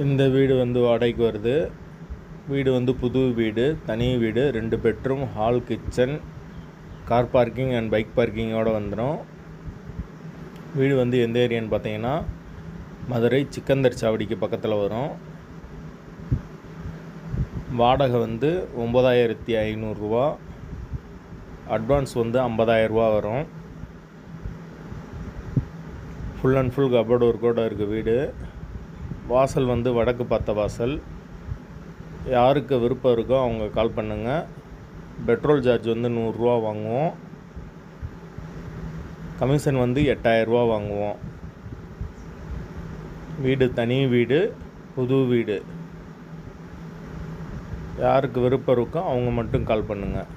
இந்த வீடு வந்து வாடகைக்கு வருது. வீடு வந்து புது வீடு தனி வீடு. ரெண்டு bedroom hall kitchen car parking and bike பார்க்கிங்கோடு வந்துடும் வீடு வந்து எந்த ஏரியான்னு பார்த்தீங்கன்னா மதுரை சிக்கந்தர் சாவடிக்கு பக்கத்தில் வரும். வாடகை வந்து ஒம்பதாயிரத்தி ஐநூறுரூவா அட்வான்ஸ் வந்து ஐம்பதாயிரரூவா வரும். ஃபுல் அண்ட் ஃபுல் கபோர்டு ஒர்க்கோடு இருக்குது வீடு. வாசல் வந்து வடக்கு பார்த்த வாசல். யாருக்கு விருப்பம் இருக்கோ அவங்க கால் பண்ணுங்கள் பெட்ரோல் சார்ஜ் வந்து நூறுரூவா வாங்குவோம். கமிஷன் வந்து எட்டாயிரரூவா வாங்குவோம். வீடு தனி வீடு புது வீடு. யாருக்கு விருப்பம் இருக்கோ அவங்க மட்டும் கால் பண்ணுங்கள்